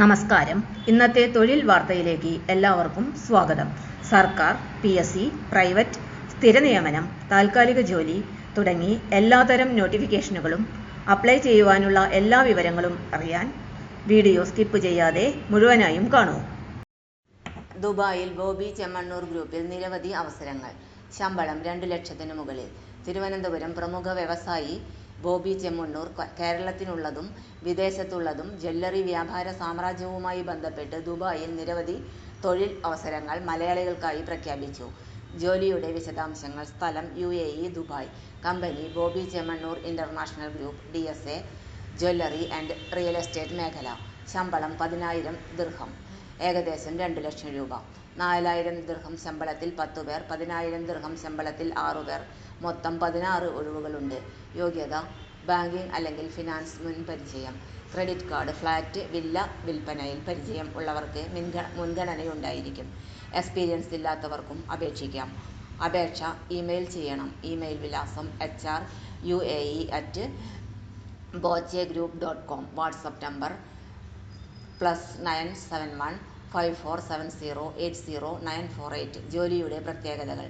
നമസ്കാരം. ഇന്നത്തെ തൊഴിൽ വാർത്തയിലേക്ക് എല്ലാവർക്കും സ്വാഗതം. സർക്കാർ പി എസ് സി പ്രൈവറ്റ് സ്ഥിര നിയമനം താൽക്കാലിക ജോലി തുടങ്ങി എല്ലാതരം നോട്ടിഫിക്കേഷനുകളും അപ്ലൈ ചെയ്യുവാനുള്ള എല്ലാ വിവരങ്ങളും അറിയാൻ വീഡിയോ സ്കിപ്പ് ചെയ്യാതെ മുഴുവനായും കാണൂ. ദുബായിൽ ബോബി ചെമ്മണ്ണൂർ ഗ്രൂപ്പിൽ നിരവധി അവസരങ്ങൾ. ശമ്പളം രണ്ട് ലക്ഷത്തിനു മുകളിൽ. തിരുവനന്തപുരം പ്രമുഖ വ്യവസായി ബോബി ചെമ്മണ്ണൂർ കേരളത്തിനുള്ളതും വിദേശത്തുള്ളതും ജ്വല്ലറി വ്യാപാര സാമ്രാജ്യവുമായി ബന്ധപ്പെട്ട് ദുബായിൽ നിരവധി തൊഴിൽ അവസരങ്ങൾ മലയാളികൾക്കായി പ്രഖ്യാപിച്ചു. ജോലിയുടെ വിശദാംശങ്ങൾ സ്ഥലം U A E Dubai. Company Boby Chemmanur international group D S A jewellery and real estate മേഖല. ശമ്പളം പതിനായിരം ദിർഹം. ഏകദേശം രണ്ട് ലക്ഷം രൂപ. നാലായിരം ദിർഹം ശമ്പളത്തിൽ പത്തുപേർ, പതിനായിരം ദിർഹം ശമ്പളത്തിൽ ആറു പേർ. മൊത്തം പതിനാറ് ഒഴിവുകളുണ്ട്. യോഗ്യത ബാങ്കിംഗ് അല്ലെങ്കിൽ ഫിനാൻസ് മുൻ പരിചയം ക്രെഡിറ്റ് കാർഡ് ഫ്ലാറ്റ് വില്ല വിൽപ്പനയിൽ പരിചയം ഉള്ളവർക്ക് മുൻഗ മുൻഗണനയുണ്ടായിരിക്കും. എക്സ്പീരിയൻസ് ഇല്ലാത്തവർക്കും അപേക്ഷിക്കാം. അപേക്ഷ ഇമെയിൽ ചെയ്യണം. ഇമെയിൽ വിലാസം H R U A E at Boche group dot com. WhatsApp number plus nine seven one five four seven zero eight zero nine four eight ജോലിയുടെ പ്രത്യേകതകൾ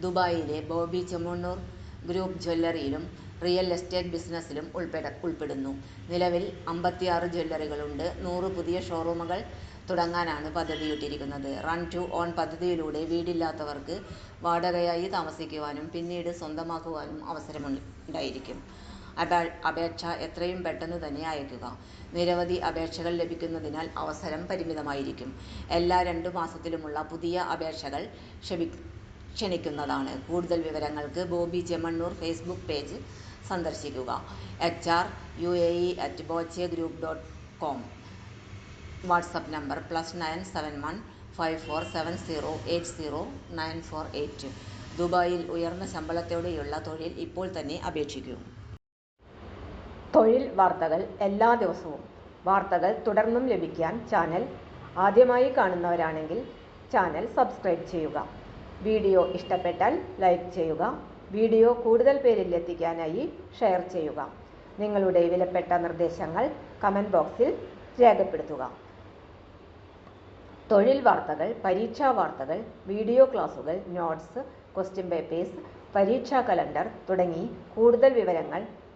ദുബായിലെ ബോബി ചെമ്മണ്ണൂർ ഗ്രൂപ്പ് ജ്വല്ലറിയിലും റിയൽ എസ്റ്റേറ്റ് ബിസിനസ്സിലും ഉൾപ്പെട ഉൾപ്പെടുന്നു നിലവിൽ അമ്പത്തിയാറ് ജ്വല്ലറികളുണ്ട് നൂറ് പുതിയ ഷോറൂമുകൾ തുടങ്ങാനാണ് പദ്ധതിയിട്ടിരിക്കുന്നത് റൺ ടു ഓൺ പദ്ധതിയിലൂടെ വീടില്ലാത്തവർക്ക് വാടകയായി താമസിക്കുവാനും പിന്നീട് സ്വന്തമാക്കുവാനും അവസരമുണ്ടായിരിക്കും അപേക്ഷ എത്രയും പെട്ടെന്ന് തന്നെ അയക്കുക. നിരവധി അപേക്ഷകൾ ലഭിക്കുന്നതിനാൽ അവസരം പരിമിതമായിരിക്കും. എല്ലാ രണ്ടു മാസത്തിലുമുള്ള പുതിയ അപേക്ഷകൾ ക്ഷമി ക്ഷണിക്കുന്നതാണ്. കൂടുതൽ വിവരങ്ങൾക്ക് ബോബി ചെമ്മണ്ണൂർ ഫേസ്ബുക്ക് പേജ് സന്ദർശിക്കുക. H R U A E at Boche group dot com WhatsApp number plus nine seven one five four seven zero eight zero nine four eight ദുബായിൽ ഉയർന്ന ശമ്പളത്തോടെയുള്ള തൊഴിൽ ഇപ്പോൾ തന്നെ അപേക്ഷിക്കൂ. തൊഴിൽ വാർത്തകൾ എല്ലാ ദിവസവും. വാർത്തകൾ തുടർന്നും ലഭിക്കാൻ ചാനൽ ആദ്യമായി കാണുന്നവരാണെങ്കിൽ ചാനൽ സബ്സ്ക്രൈബ് ചെയ്യുക. വീഡിയോ ഇഷ്ടപ്പെട്ടാൽ ലൈക്ക് ചെയ്യുക. വീഡിയോ കൂടുതൽ പേരിൽ എത്തിക്കാനായി ഷെയർ ചെയ്യുക. നിങ്ങളുടെ വിലപ്പെട്ട നിർദ്ദേശങ്ങൾ കമന്റ് ബോക്സിൽ രേഖപ്പെടുത്തുക. തൊഴിൽ വാർത്തകൾ പരീക്ഷാ വാർത്തകൾ വീഡിയോ ക്ലാസുകൾ നോട്ട്സ് ക്വസ്റ്റ്യൻ പേപ്പേഴ്സ് പരീക്ഷാ കലണ്ടർ തുടങ്ങി കൂടുതൽ വിവരങ്ങൾ